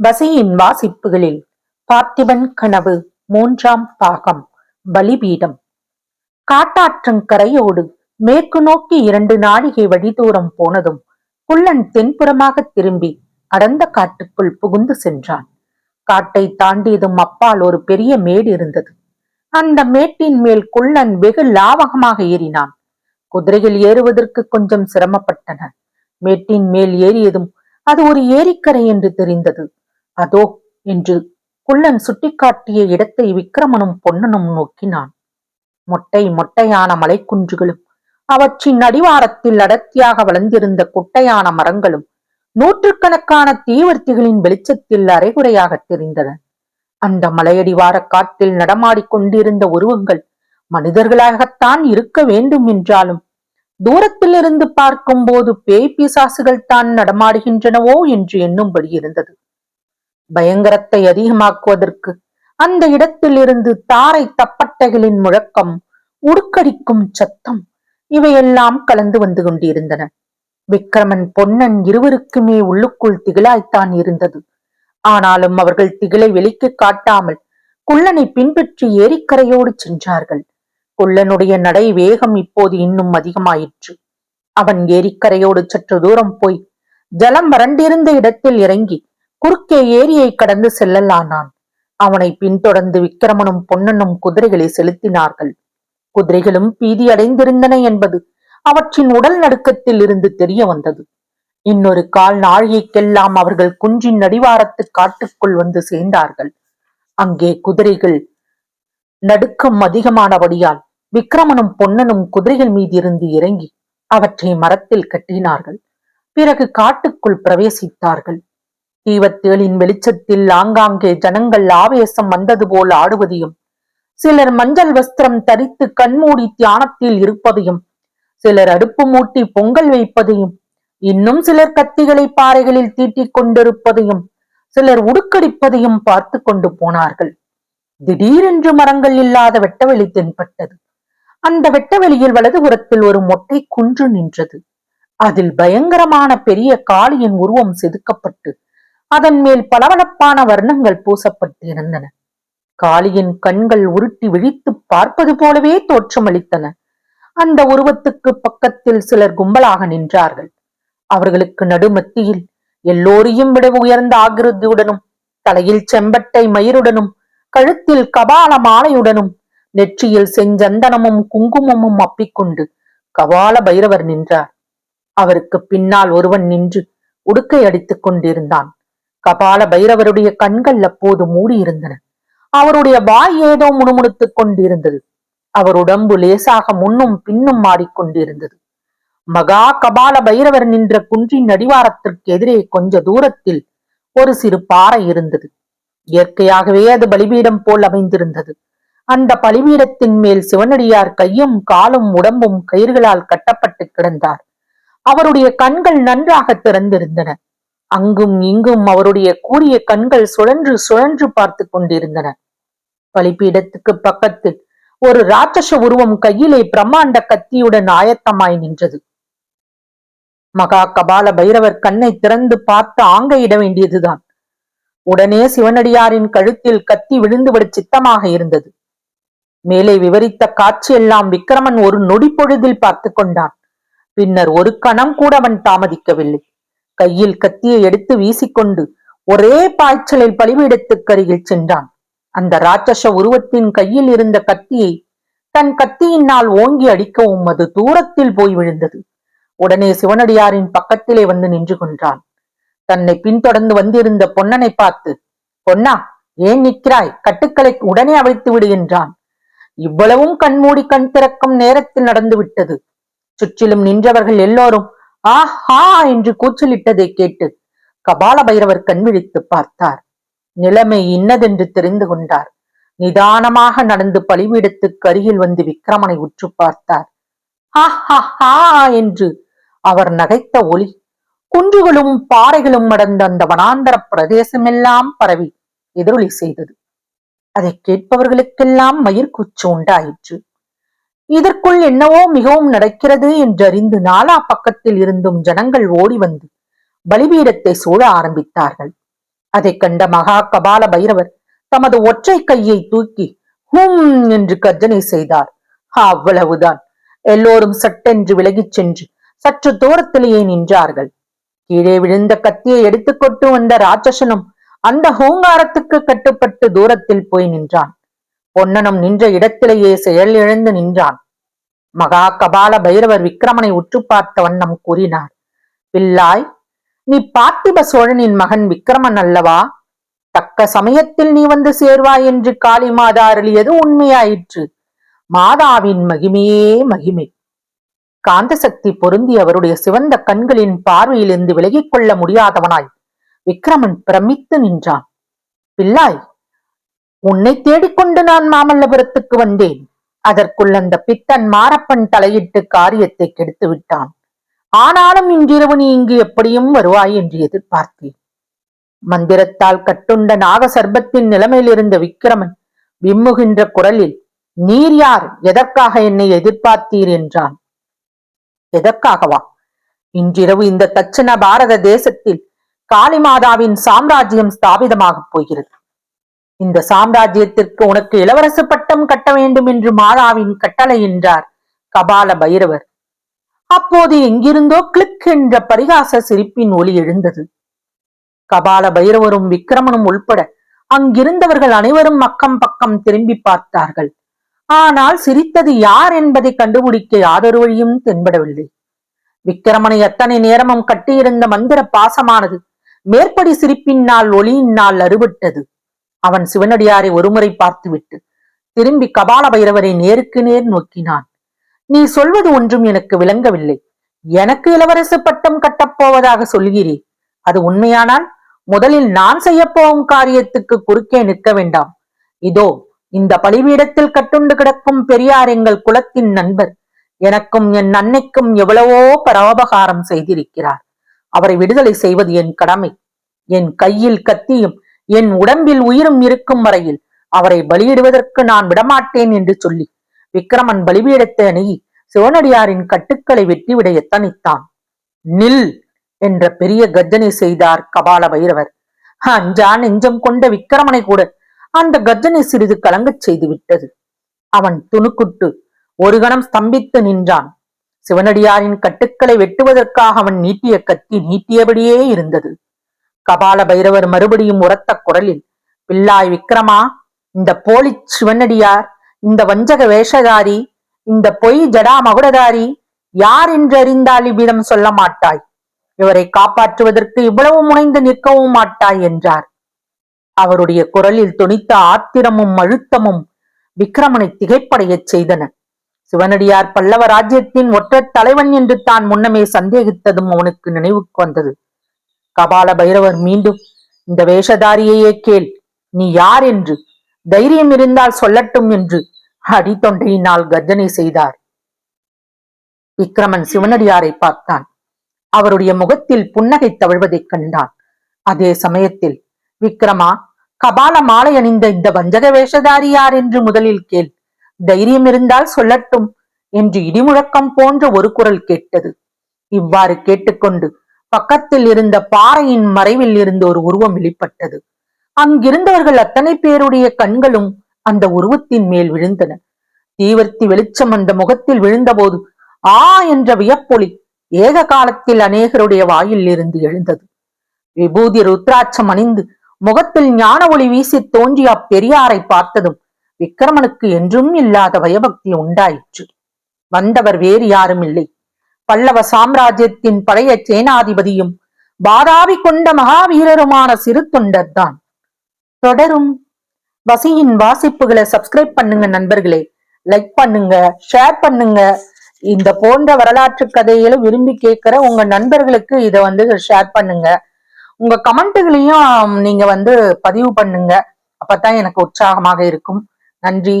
வசையின் வாசிப்புகளில் பார்த்திபன் கனவு மூன்றாம் பாகம் பலிபீடம். காட்டாற்றங்கரையோடு மேற்கு நோக்கி இரண்டு நாழிகை வழி தூரம் போனதும் குள்ளன் தென்புறமாக திரும்பி அடர்ந்த காட்டுக்குள் புகுந்து சென்றான். காட்டை தாண்டியதும் அப்பால் ஒரு பெரிய மேடு இருந்தது. அந்த மேட்டின் மேல் குள்ளன் வெகு லாவகமாக ஏறினான். குதிரைகள் ஏறுவதற்கு கொஞ்சம் சிரமப்பட்டன. மேட்டின் மேல் ஏறியதும் அது ஒரு ஏரிக்கரை என்று தெரிந்தது. அதோ என்று குள்ளன் சுட்டிக்காட்டிய இடத்தை விக்கிரமனும் பொன்னனும் நோக்கினான். மொட்டை மொட்டையான மலைக்குன்றுகளும் அவற்றின் அடிவாரத்தில் அடர்த்தியாக வளர்ந்திருந்த குட்டையான மரங்களும் நூற்றுக்கணக்கான தீவர்த்திகளின் வெளிச்சத்தில் அரைகுறையாக தெரிந்தன. அந்த மலையடிவார காட்டில் நடமாடிக் கொண்டிருந்த உருவங்கள் மனிதர்களாகத்தான் இருக்க வேண்டும் என்றாலும் தூரத்தில் இருந்து பார்க்கும்போது பேய் பிசாசுகள் தான் நடமாடுகின்றனவோ என்று எண்ணும்படி இருந்தது. பயங்கரத்தை அதிகமாக்குவதற்கு அந்த இடத்தில் இருந்து தாரை தப்பட்டைகளின் முழக்கம் உடுக்கடிக்கும் சத்தம் இவையெல்லாம் கலந்து வந்து கொண்டிருந்தன. விக்ரமன் பொன்னன் இருவருக்குமே உள்ளுக்குள் திகிலாய்த்தான் இருந்தது. ஆனாலும் அவர்கள் திகிலை வெளிக்கு காட்டாமல் குள்ளனை பின்பற்றி ஏரிக்கரையோடு சென்றார்கள். குள்ளனுடைய நடை வேகம் இப்போது இன்னும் அதிகமாயிற்று. அவன் ஏரிக்கரையோடு சற்று தூரம் போய் ஜலம் வறண்டிருந்த இடத்தில் இறங்கி குறுக்கே ஏரியை கடந்து செல்லலானான். அவனை பின்தொடர்ந்து விக்கிரமனும் பொன்னனும் குதிரைகளை செலுத்தினார்கள். குதிரைகளும் பீதி அடைந்திருந்தன என்பது அவற்றின் உடல் நடுக்கத்தில் இருந்து தெரிய வந்தது. இன்னொரு கால் நாழிகைக்கெல்லாம் அவர்கள் குன்றின் அடிவாரத்து காட்டுக்குள் வந்து சேர்ந்தார்கள். அங்கே குதிரைகள் நடுக்கம் அதிகமானபடியால் விக்ரமனும் பொன்னனும் குதிரைகள் மீதிருந்து இறங்கி அவற்றை மரத்தில் கட்டினார்கள். பிறகு காட்டுக்குள் பிரவேசித்தார்கள். தீவத்தேளின் வெளிச்சத்தில் ஆங்காங்கே ஜனங்கள் ஆவேசம் வந்தது போல் ஆடுவதையும் சிலர் மஞ்சள் வஸ்திரம் தரித்து கண்மூடி தியானத்தில் இருப்பதையும் சிலர் அடுப்பு மூட்டி பொங்கல் வைப்பதையும் இன்னும் சிலர் கத்திகளை பாறைகளில் தீட்டிக் கொண்டிருப்பதையும் சிலர் உடுக்கடிப்பதையும் பார்த்து கொண்டு போனார்கள். திடீரென்று மரங்கள் இல்லாத வெட்டவெளி தென்பட்டது. அந்த வெட்டவெளியில் வலதுபுறத்தில் ஒரு மொட்டை குன்று நின்றது. அதில் பயங்கரமான பெரிய காளியின் உருவம் செதுக்கப்பட்டு அதன் மேல் பளபளப்பான வர்ணங்கள் பூசப்பட்டிருந்தன. காளியின் கண்கள் உருட்டி விழித்து பார்ப்பது போலவே தோற்றமளித்தன அந்த உருவத்துக்கு பக்கத்தில் சிலர் கும்பலாக நின்றார்கள். அவர்களுக்கு நடுமத்தியில் எல்லோரையும் விட உயர்ந்த ஆகிருதியுடனும் தலையில் செம்பட்டை மயிருடனும் கழுத்தில் கபால மாலையுடனும் நெற்றியில் செஞ்சந்தனமும் குங்குமமும் அப்பிக்கொண்டு கபால பைரவர் நின்றார். அவருக்கு பின்னால் ஒருவன் நின்று உடுக்கை அடித்துக் கொண்டிருந்தான். கபால பைரவருடைய கண்கள் அப்போது மூடியிருந்தன. அவருடைய வாய் ஏதோ முணுமுணுத்துக் கொண்டிருந்தது. அவர் உடம்பு லேசாக முன்னும் பின்னும் மாடிக்கொண்டிருந்தது மகா கபால பைரவர் நின்ற குன்றின் அடிவாரத்திற்கு எதிரே கொஞ்ச தூரத்தில் ஒரு சிறு பாறை இருந்தது. இயற்கையாகவே அது பலிபீடம் போல் அமைந்திருந்தது. அந்த பலிபீடத்தின் மேல் சிவனடியார் கையும் காலும் உடம்பும் கயிர்களால் கட்டப்பட்டு கிடந்தார். அவருடைய கண்கள் நன்றாக திறந்திருந்தன. அங்கும் இங்கும் அவருடைய கூரிய கண்கள் சுழன்று சுழன்று பார்த்து கொண்டிருந்தன. பலிப்பீடத்துக்கு பக்கத்தில் ஒரு ராட்சச உருவம் கையிலே பிரம்மாண்ட கத்தியுடன் ஆயத்தமாய் நின்றது. மகா கபால பைரவர் கண்ணை திறந்து பார்த்து ஆங்கையிட வேண்டியதுதான். உடனே சிவனடியாரின் கழுத்தில் கத்தி விழுந்துவிட சித்தமாக இருந்தது. மேலே விவரித்த காட்சியெல்லாம் விக்கிரமன் ஒரு நொடி பொழுதில் பார்த்து கொண்டான். பின்னர் ஒரு கணம் கூட அவன் தாமதிக்கவில்லை. கையில் கத்தியை எடுத்து வீசிக்கொண்டு ஒரே பாய்ச்சலில் பலிபீடத்துக்கருகில் சென்றான். அந்த ராட்சச உருவத்தின் கையில் இருந்த கத்தியை தன் கத்தியினால் ஓங்கி அடிக்கவும் அது தூரத்தில் போய் விழுந்தது. உடனே சிவனடியாரின் பக்கத்திலே வந்து நின்று கொண்டான் தன்னை பின்தொடர்ந்து வந்திருந்த பொன்னனை பார்த்து பொன்னா ஏன் நிற்கிறாய்? கட்டுக்களை உடனே அவிழ்த்து விடு என்றான். இவ்வளவும் கண்மூடி கண் திறக்கும் நேரத்தில் நடந்து விட்டது சுற்றிலும் நின்றவர்கள் எல்லோரும் ஆஹா என்று கூச்சலிட்டதை கேட்டு கபால பைரவர் கண்விழித்து பார்த்தார். நிலைமை இன்னதென்று தெரிந்து கொண்டார். நிதானமாக நடந்து பலிபீடத்துக்கு அருகில் வந்து விக்கிரமனை உற்று பார்த்தார். ஹா என்று அவர் நகைத்த ஒளி. குன்றுகளும் பாறைகளும் அடர்ந்த அந்த வனாந்தர பிரதேசமெல்லாம் பரவி எதிரொலி செய்தது. அதை கேட்பவர்களுக்கெல்லாம் மயிர்கூச்சு உண்டாயிற்று. இதற்குள் என்னவோ மிகவும் நடக்கிறது என்றறிந்து நாலா பக்கத்தில் இருந்தும் ஜனங்கள் ஓடி வந்து பலிபீடத்தை சூழ ஆரம்பித்தார்கள். அதைக் கண்ட மகா கபால பைரவர் தமது ஒற்றை கையை தூக்கி ஹும் என்று கர்ஜனை செய்தார். அவ்வளவுதான். எல்லோரும் சட்டென்று விலகிச் சென்று சற்று தூரத்திலேயே நின்றார்கள். கீழே விழுந்த கத்தியை எடுத்துக்கொண்டு வந்த ராட்சசனும் அந்த ஹூங்காரத்துக்கு கட்டுப்பட்டு தூரத்தில் போய் நின்றான். பொன்னனும் நின்ற இடத்திலேயே செயல் இழந்து நின்றான். மகா கபால பைரவர் விக்கிரமனை உற்று பார்த்த வண்ணம் கூறினார் பிள்ளாய் நீ பார்த்திப சோழனின் மகன் விக்கிரமன் அல்லவா? தக்க சமயத்தில் நீ வந்து சேர்வாய் என்று காளி மாதா அருளியது உண்மையாயிற்று. மாதாவின் மகிமையே மகிமை. காந்த சக்தி பொருந்தி அவருடைய சிவந்த கண்களின் பார்வையிலிருந்து விலகிக் கொள்ள முடியாதவனாய் விக்ரமன் பிரமித்து நின்றான். பிள்ளாய் உன்னை தேடிக்கொண்டு நான் மாமல்லபுரத்துக்கு வந்தேன். அதற்குள் அந்த பித்தன் மாரப்பன் தலையிட்டு காரியத்தை கெடுத்து விட்டான். ஆனாலும் இன்றிரவு நீ இங்கு எப்படியும் வருவாய் என்று எதிர்பார்த்தேன். மந்திரத்தால் கட்டுண்ட நாக சர்பத்தின் நிலைமையில் இருந்த விக்கிரமன் விம்முகின்ற குரலில் நீர் யார்? எதற்காக என்னை எதிர்பார்த்தீர்? என்றான். எதற்காகவா? இன்றிரவு இந்த தட்சண பாரத தேசத்தில் காளிமாதாவின் சாம்ராஜ்யம் ஸ்தாபிதமாகப் போகிறது. இந்த சாம்ராஜ்யத்திற்கு உனக்கு இளவரசு பட்டம் கட்ட வேண்டும் என்று மாதாவின் கட்டளை என்றார் கபால பைரவர். அப்போது எங்கிருந்தோ கிளிக் என்ற பரிகாச சிரிப்பின் ஒலி எழுந்தது. கபால பைரவரும் விக்கிரமனும் உள்பட அங்கிருந்தவர்கள் அனைவரும் அக்கம் பக்கம் திரும்பி பார்த்தார்கள். ஆனால் சிரித்தது யார் என்பதை கண்டுபிடிக்க யாதொரு வழியும் தென்படவில்லை. விக்கிரமனை எத்தனை நேரமும் கட்டியிருந்த மந்திர பாசமானது மேற்படி சிரிப்பினால் ஒளியினால் அறுபட்டது. அவன் சிவனடியாரை ஒருமுறை பார்த்துவிட்டு திரும்பி கபால பைரவரை நேருக்கு நேர் நோக்கினான். நீ சொல்வது ஒன்றும் எனக்கு விளங்கவில்லை. எனக்கு இளவரசு பட்டம் கட்டப்போவதாக சொல்கிறேன் அது உண்மையானால் முதலில் நான் செய்யப்போகும் காரியத்துக்கு குறுக்கே நிற்க வேண்டாம். இதோ இந்த பலிபீடத்தில் கட்டுண்டு கிடக்கும் பெரியார் எங்கள் குலத்தின் நண்பர். எனக்கும் என் அன்னைக்கும் எவ்வளவோ பரோபகாரம் செய்திருக்கிறார். அவரை விடுதலை செய்வது என் கடமை. என் கையில் கத்தியும் என் உடம்பில் உயிரும் இருக்கும் வரையில் அவரை பலியிடுவதற்கு நான் விடமாட்டேன் என்று சொல்லி விக்கிரமன் பலிபீடத்தை அணுகி சிவனடியாரின் கட்டுக்களை வெட்டிவிட எத்தனித்தான். நில் என்ற பெரிய கர்ஜனை செய்தார் கபால பைரவர். அஞ்சா நெஞ்சம் கொண்ட விக்கிரமனை கூட அந்த கர்ஜனை சிறிது கலங்கச் செய்து விட்டது அவன் துணுக்குட்டு ஒரு கணம் ஸ்தம்பித்து நின்றான். சிவனடியாரின் கட்டுக்களை வெட்டுவதற்காக அவன் நீட்டிய கத்தி நீட்டியபடியே இருந்தது. கபால பைரவர் மறுபடியும் உரத்த குரலில் பில்லாய் விக்ரமா இந்த போலி சிவனடியார் இந்த வஞ்சக வேஷதாரி இந்த பொய் ஜடா மகுடதாரி யார் என்று அறிந்தால் இவ்விதம் சொல்ல மாட்டாய்? இவரை காப்பாற்றுவதற்கு இவ்வளவு முனைந்து நிற்கவும் மாட்டாய் என்றார். அவருடைய குரலில் துணித்த ஆத்திரமும் அழுத்தமும் விக்ரமனை திகைப்படையச் செய்தன. சிவனடியார் பல்லவ ராஜ்யத்தின் ஒற்ற தலைவன் என்று தான் முன்னமே சந்தேகித்ததும் அவனுக்கு நினைவுக்கு வந்தது. கபால பைரவர் மீண்டும் இந்த வேஷதாரியையே கேள் நீ யார் என்று? தைரியம் இருந்தால் சொல்லட்டும் என்று அடித்தொண்டையினால் கர்ஜனை செய்தார். விக்ரமன் சிவனடியாரை பார்த்தான். அவருடைய முகத்தில் புன்னகை தவழ்வதைக் கண்டான். அதே சமயத்தில் விக்ரமா கபால மாலை அணிந்த இந்த வஞ்சக வேஷதாரி யார் என்று முதலில் கேள். தைரியம் இருந்தால் சொல்லட்டும் என்று இடிமுழக்கம் போன்ற ஒரு குரல் கேட்டது. இவ்வாறு கேட்டுக்கொண்டு பக்கத்தில் இருந்த பாறையின் மறைவில் இருந்து ஒரு உருவம் வெளிப்பட்டது. அங்கிருந்தவர்கள் அத்தனை பேருடைய கண்களும் அந்த உருவத்தின் மேல் விழுந்தன. தீவர்த்தி வெளிச்சம் அந்த முகத்தில் விழுந்தபோது ஆ என்ற வியப்பொலி ஏக காலத்தில் அநேகருடைய வாயில் இருந்து எழுந்தது. விபூதி ருத்ராட்சம் அணிந்து முகத்தில் ஞான ஒளி வீசி தோன்றிய அப்பெரியாரை பார்த்ததும் விக்கிரமனுக்கு என்றும் இல்லாத பயபக்தி உண்டாயிற்று. வந்தவர் வேறு யாரும் இல்லை. பல்லவ சாம்ராஜ்யத்தின் பழைய சேனாதிபதியும் பாதாவி கொண்ட மகாவீரருமான சிறு தொண்டர் தான் தொடரும். வசியின் வாசிப்புகளை சப்ஸ்கிரைப் பண்ணுங்க நண்பர்களே. லைக் பண்ணுங்க ஷேர் பண்ணுங்க. இந்த போன்ற வரலாற்று கதைகளை விரும்பி கேட்கிற உங்க நண்பர்களுக்கு இதை வந்து ஷேர் பண்ணுங்க. உங்க கமெண்ட்டுகளையும் நீங்க வந்து பதிவு பண்ணுங்க. அப்பதான் எனக்கு உற்சாகமாக இருக்கும். நன்றி.